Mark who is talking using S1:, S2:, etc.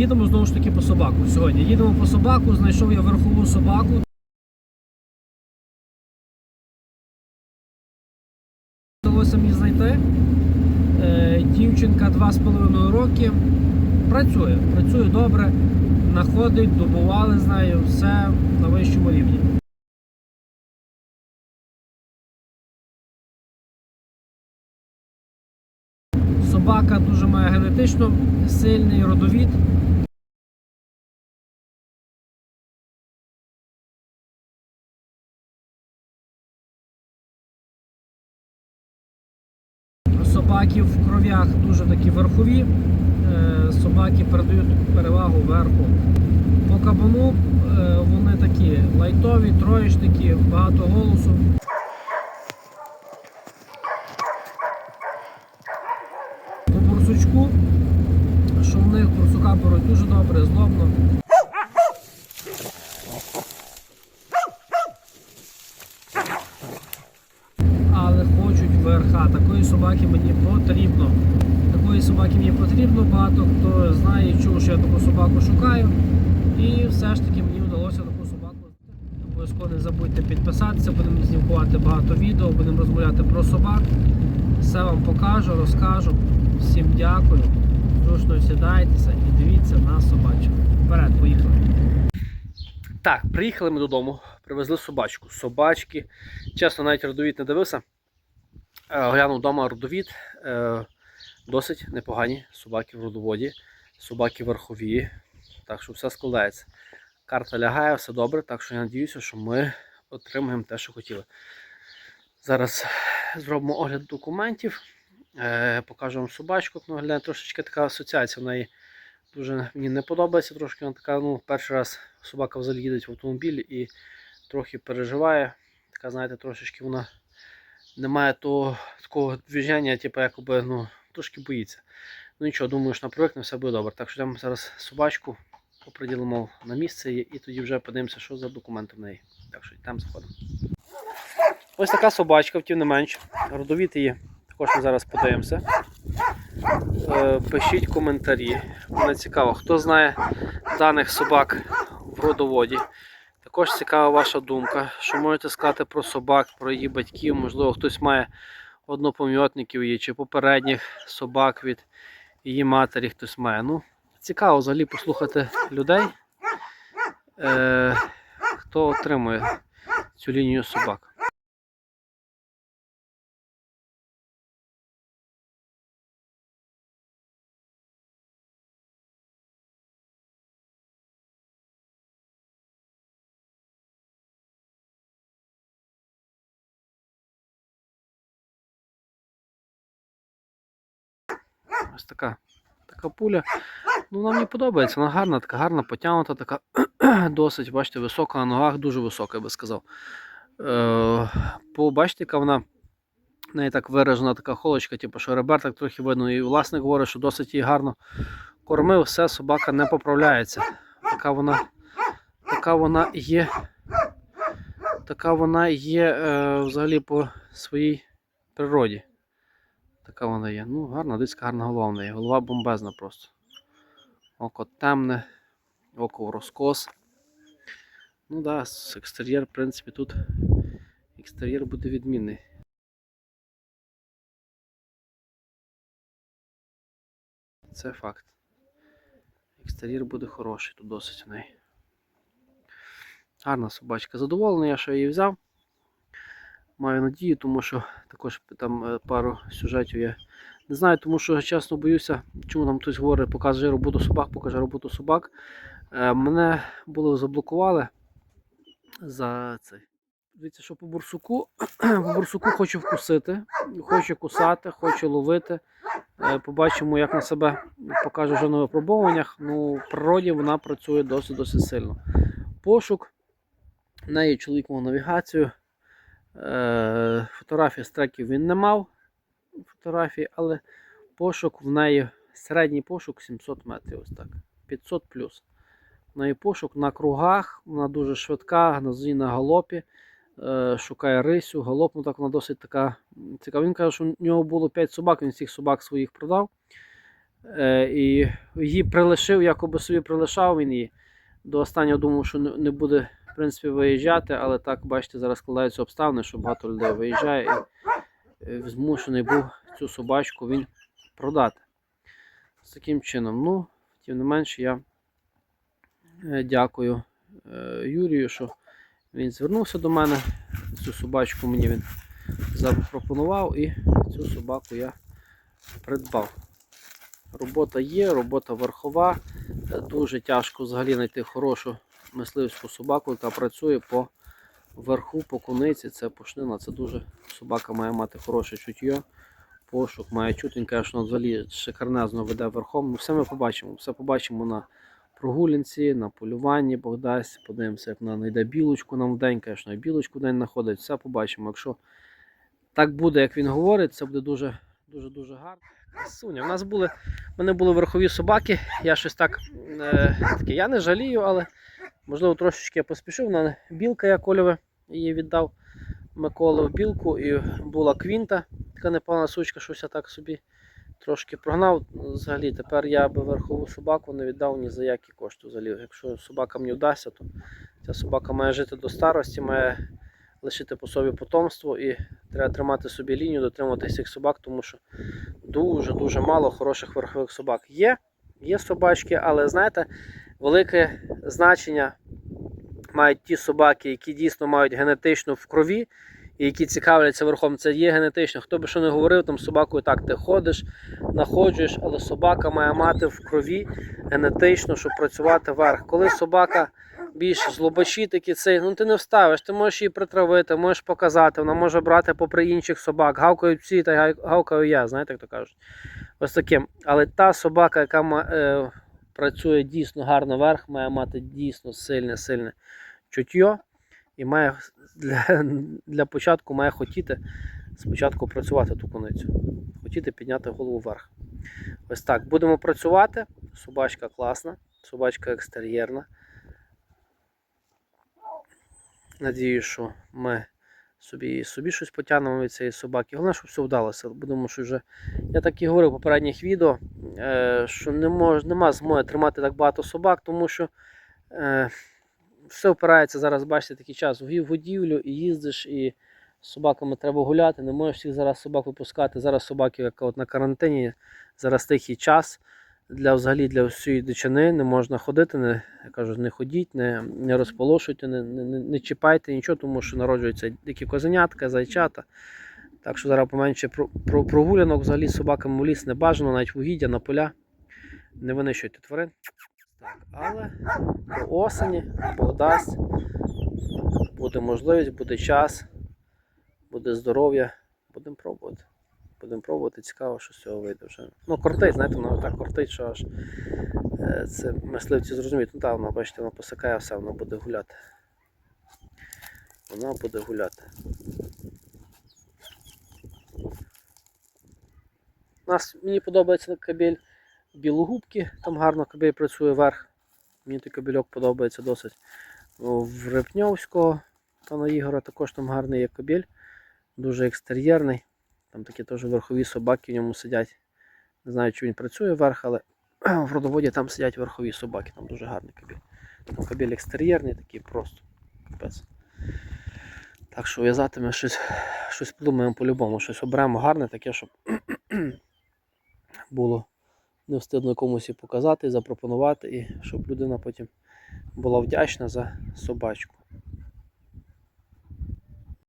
S1: їдемо знову ж таки по собаку. Сьогодні їдемо по собаку, знайшов я верхову собаку. Вдалося мені знайти. Е, Дівчинка 2,5 роки. Працює, працює добре, знаходить, добували з нею, все на вищому рівні. Собака дуже має генетично сильний родовід. Собаки в кров'ях дуже такі верхові. Е, Собаки передають перевагу верху. По кабану е, вони такі лайтові, троєчники, багато голосу. По бурсучку, що в них бурсука беруть дуже добре, злобно. Але верха. Такої собаки мені потрібно. Такої собаки мені потрібно. Багато хто знає і чув, що я таку собаку шукаю. І все ж таки мені вдалося таку собаку. Обов'язково не забудьте підписатися, будемо знімкувати багато відео, будемо розмовляти про собак. Все вам покажу, розкажу. Всім дякую. Зручно сідайтеся і дивіться на собачок. Вперед, поїхали. Так, приїхали ми додому, привезли собачку. Собачки. Чесно, навіть родовід не дивився. Е, Глянув вдома родовід. Е, Досить непогані собаки в родоводі, собаки верхові. Так що все складається. Карта лягає, все добре, так що я сподіваюся, що ми отримаємо те, що хотіли. Зараз зробимо огляд документів. Е, покажу вам собачку, вона. Трошечки така асоціація в неї дуже мені не подобається. Трошки вона така, ну, перший раз собака взагалі їде в автомобілі і трохи переживає. Така, знаєте, трошечки вона не має того такого движення, типу, якоби, ну, трошки боїться. Ну нічого, думаю, що на привикне все буде добре. Так що йдемо зараз собачку оприділимо на місце і тоді вже подивимося, що за документи в неї. Так що там заходимо. Ось така собачка, втім не менш. Родовід її також ми зараз подивимося. Е, Пишіть коментарі. Мене цікаво, хто знає даних собак в родоводі. Також цікава ваша думка, що можете сказати про собак, про її батьків. Можливо, хтось має однопом'ятників її чи попередніх собак від її матері хтось має. Ну, цікаво взагалі послухати людей, е, хто отримує цю лінію собак. Ось така, така пуля. Ну, вона мені подобається, вона гарна, така гарна, потягнута, така досить, бачите, висока на ногах, дуже висока, я би сказав. Е, по, яка вона в неї так виражена така холочка, типу, що ребер так трохи видно. І власник говорить, що досить її гарно кормив, все, собака не поправляється. Така вона, така вона є. Така вона є е, взагалі по своїй природі. Така вона є. Ну, гарна, десь гарна голова в неї. Голова бомбезна просто. Око темне, око в розкос. Ну так, да, екстер'єр, в принципі, тут екстер'єр буде відмінний. Це факт. Екстер'єр буде хороший, тут досить у неї. Гарна собачка. Задоволений, я що її взяв. Маю надію, тому що також там е, пару сюжетів я не знаю, тому що чесно боюся, чому там хтось говорить, показує роботу собак, покаже роботу собак. Е, Мене було заблокували за цей. Дивіться, що по бурсуку, по бурсуку хочу вкусити, хочу кусати, хочу ловити. Е, Побачимо, як на себе покаже вже на випробуваннях. Ну, в природі вона працює досить досить сильно. Пошук. В неї чоловік мав навігацію. Е, Фотографії з треків він не мав фотографії, але пошук в неї середній пошук 700 метрів. Ось так. 500 плюс. В неї пошук на кругах, вона дуже швидка, на на галопі. Е, шукає рисю, галоп, ну так вона досить така цікава. Він каже, що в нього було 5 собак, він всіх собак своїх продав. Е, і її прилишив, якоби собі прилишав він її. До останнього думав, що не буде принципі, виїжджати, але так, бачите, зараз складаються обставини, що багато людей виїжджає і е, змушений був цю собачку він продати. З таким чином. Ну, тим не менше, я е, дякую е, Юрію, що він звернувся до мене. Цю собачку мені він запропонував і цю собаку я придбав. Робота є, робота верхова. Дуже тяжко взагалі знайти хорошу мисливську собаку, яка працює по верху, по куниці. Це пушнина. Це дуже собака має мати хороше чуття. Пошук має чути, він що взагалі шикарнезно веде верхом. Ну, все ми побачимо. Все побачимо на прогулянці, на полюванні Бог. Подивимося, як вона знайде білочку нам в день, білочку в день знаходить. Все побачимо. Якщо так буде, як він говорить, це буде дуже дуже дуже гарно. Суня, в нас були, в мене були верхові собаки. Я щось так е, таке, я не жалію, але можливо трошечки я поспішив. Вона білка я кольове її віддав Миколу в білку і була квінта, така непогана сучка, щось я так собі трошки прогнав. Взагалі тепер я би верхову собаку не віддав ні за які кошти. Взагалі. Якщо собака мені вдасться, то ця собака має жити до старості, має лишити по собі потомство і треба тримати собі лінію, дотримуватися цих собак, тому що дуже-дуже мало хороших верхових собак. Є, є собачки, але знаєте, велике значення мають ті собаки, які дійсно мають генетично в крові, і які цікавляться верхом. Це є генетично. Хто би що не говорив, там собакою так ти ходиш, находжуєш, але собака має мати в крові генетично, щоб працювати вверх. Коли собака більш злобачі такі цей, ну ти не вставиш, ти можеш її притравити, можеш показати, вона може брати попри інших собак. Гавкають всі, та гавкаю я, знаєте, як то кажуть. Ось таким. Але та собака, яка е, працює дійсно гарно вверх, має мати дійсно сильне, сильне чуття і має для, для початку має хотіти спочатку працювати ту куницю. Хотіти підняти голову вверх. Ось так. Будемо працювати. Собачка класна, собачка екстер'єрна. Надію, що ми собі, собі щось потягнемо від цієї собаки. Головне, щоб все вдалося. Будемо, що вже. Я так і говорив в попередніх відео, е, що не мож, нема змоги тримати так багато собак, тому що е, все впирається зараз, бачите, такий час в годівлю і їздиш, і з собаками треба гуляти. Не можеш всіх зараз собак випускати. Зараз собаки, як от на карантині, зараз тихий час. Для взагалі для всієї дичини не можна ходити, не, я кажу, не ходіть, не, не розполошуйте, не, не, не- не чіпайте нічого, тому що народжуються дикі козенятка, зайчата. Так що зараз поменше про, про, прогулянок взагалі з собаками в ліс не бажано, навіть в угіддя на поля. Не винищуйте тварин. Так, але до осені Бог дасть, буде можливість, буде час, буде здоров'я, будемо пробувати. Будемо пробувати, цікаво, що з цього вийде вже. Ну, кортить, знаєте, воно так кортить, що аж е, це мисливці зрозуміють. Ну так, вона, бачите, вона посикає все, вона буде гуляти. Вона буде гуляти. У нас мені подобається кабель білогубки, там гарно кабель працює вверх. Мені той кабельок подобається досить. В Репньовського пана Ігора також там гарний є кабель, дуже екстер'єрний. Там такі теж верхові собаки в ньому сидять. Не знаю, чи він працює вверх, але в родоводі там сидять верхові собаки, там дуже гарний кабель. Там кабель екстер'єрний, такий просто. Так що в'язати ми щось, щось подумаємо по-любому, щось оберемо гарне, таке, щоб було не встидно комусь і показати, запропонувати, і щоб людина потім була вдячна за собачку.